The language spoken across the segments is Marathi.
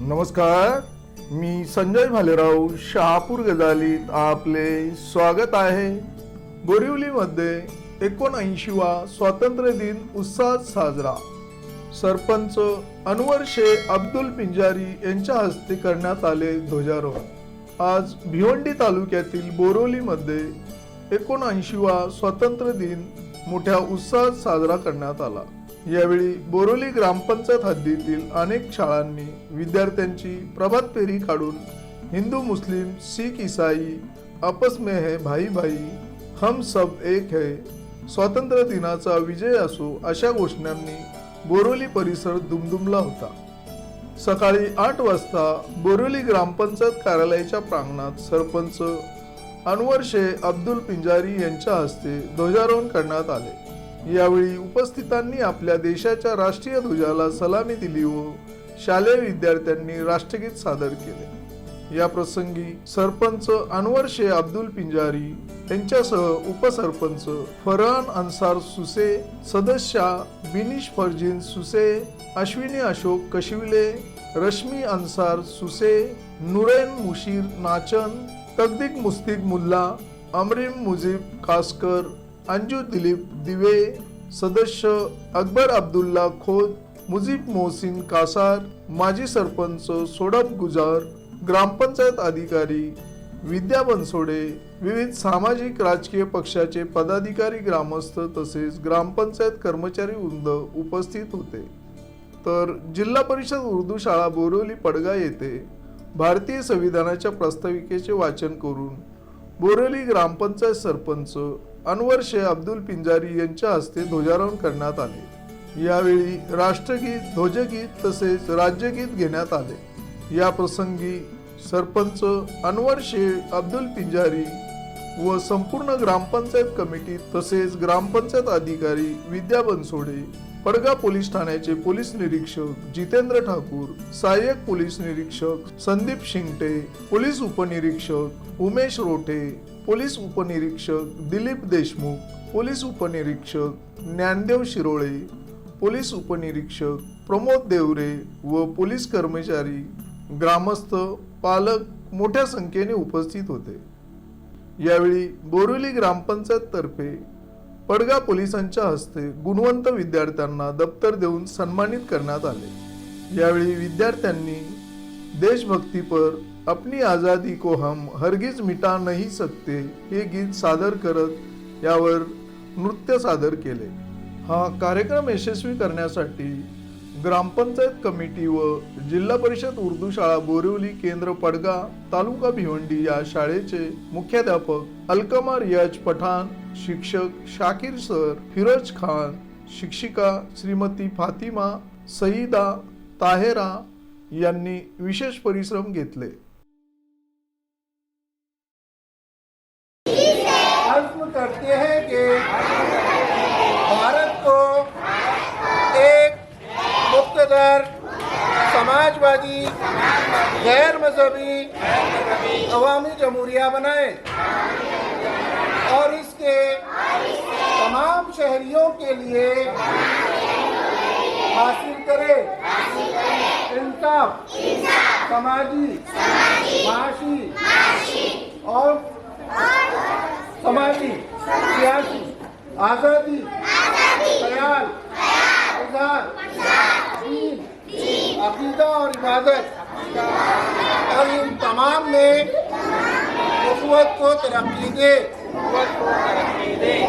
नमस्कार मी संजय भालेराव शहापूर गजालीत आपले स्वागत आहे. बोरिवलीमध्ये एकोणऐंशीवा स्वातंत्र्य दिन उत्साहात साजरा. सरपंच अनवर शेख अब्दुल पिंजारी यांच्या हस्ते करण्यात आले ध्वजारोहण. आज भिवंडी तालुक्यातील बोरोलीमध्ये एकोणऐंशीवा स्वातंत्र्य दिन मोठ्या उत्साहात साजरा करण्यात आला. यावेळी बोरोली ग्रामपंचायत हद्दीतील अनेक शाळांनी विद्यार्थ्यांची प्रभात फेरी काढून हिंदू मुस्लिम शीख इसाई आपस में है भाई भाई हम सब एक है स्वातंत्र्य दिनाचा विजय असो अशा घोषणांनी बोरोली परिसर दुमदुमला होता. सकाळी आठ वाजता बोरोली ग्रामपंचायत कार्यालयाच्या प्रांगणात सरपंच अनवर शेख अब्दुल पिंजारी यांच्या हस्ते ध्वजारोहण करण्यात आले. यावेळी उपस्थितांनी आपल्या देशाच्या राष्ट्रीय ध्वजाला सलामी दिली व शालेय विद्यार्थ्यांनी राष्ट्रगीत सादर केले. या प्रसंगी सरपंच अनवर शे अब्दुल पिंजारी यांच्यासह उपसरपंच फरहान अन्सार सुसे सदस्या बिनिश फरजीन सुसे अश्विनी अशोक कशिवले रश्मी अन्सार सुसे नुरेन मुशीर नाचन तकदिक मुस्तिक मुल्ला अमरीम मुजीब कासकर अंजू दिलीप दिवे सदस्य अकबर अब्दुल्ला खोत मुजीब मोहसिन कासार माजी सरपंच सोडप गुजार ग्रामपंचायत अधिकारी विद्या बनसोडे विविध सामाजिक राजकीय पक्षाचे पदाधिकारी ग्रामस्थ तसेच ग्रामपंचायत कर्मचारी वृंद उपस्थित होते. तर जिल्हा परिषद उर्दू शाळा बोरिवली पडगा येथे भारतीय संविधानाच्या प्रस्ताविकेचे वाचन करून बोरिवली ग्रामपंचायत सरपंच अनवर शेख अब्दुल पिंजारी यांच्या हस्ते ध्वजारोहण करण्यात आले. यावेळी राष्ट्रगीत ध्वजगीत तसेच राज्यगीत घेण्यात आले. या प्रसंगी सरपंच अनवर शेख अब्दुल पिंजारी व संपूर्ण ग्रामपंचायत कमिटी तसेच ग्रामपंचायत अधिकारी विद्या बनसोडे पडगा पोलीस ठाण्याचे पोलीस निरीक्षक जितेंद्र ठाकूर सहाय्यक पोलीस निरीक्षक संदीप शिंगटे पोलीस उपनिरीक्षक उमेश रोठे पोलीस उपनिरीक्षक दिलीप देशमुख पोलीस उपनिरीक्षक ज्ञानदेव शिरोळे पोलीस उपनिरीक्षक प्रमोद देवरे व पोलीस कर्मचारी ग्रामस्थ पालक मोठ्या संख्येने उपस्थित होते. यावेळी बोरिवली ग्रामपंचायत तर्फे पडगा पोलिसांच्या हस्ते गुणवंत विद्यार्थ्यांना दप्तर देऊन सन्मानित करण्यात आले. यावेळी विद्यार्थ्यांनी देशभक्तीपर अपनी आजादी को हम हरगिज मिटा नाही सकते हे गीत सादर करत यावर नृत्य सादर केले. हा कार्यक्रम यशस्वी करण्यासाठी ग्रामपंचायत कमिटी व जिल्हा परिषद उर्दू शाळा बोरिवली केंद्र पडगा तालुका भिवंडी या शाळेचे मुख्याध्यापक अलकमा रियाज पठाण शिक्षक शाकिर सर फिरोज खान शिक्षिका श्रीमती फातिमा सईदा ताहेरा यांनी विशेष परिश्रम घेतले. करते हैं कि मुक्तदर समाजवादी गैर मजहबी अवामी जमहूरिया बनाए। और इसके तमाम शहरियों के लिए हासिल करे इंसाफ, समाजी, माशी और समाजी, सियासी, आज़ादी ख्याल दीन अकीदा और इबादत। और इन तमाम में उखवत को तरक्की दे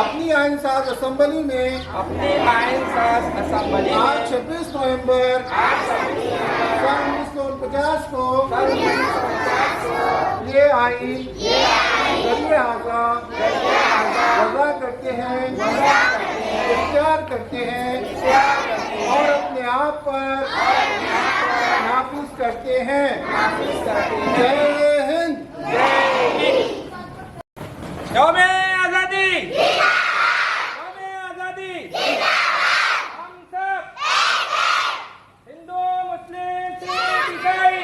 अपनी आइन साज असम्बली में अपने आयन साज असेंबली आज 26 नवंबर सन उन्नीस सौ उनपचास को ये आइन वजह करते हैं इख्तियार करते हैं और अपने आप पर करते हैं। जय हिंद। जय हिंद यौम आजादी। आजादी हम सब। हिंदू मुस्लिम सिख ईसाई।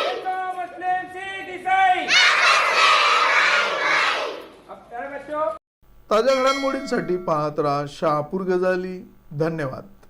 हिंदू मुस्लिम सिख ईसाई। अब प्यारे बच्चों। ताज्या घडामोडींसाठी पाहत राहा शहापूर गजाली. धन्यवाद.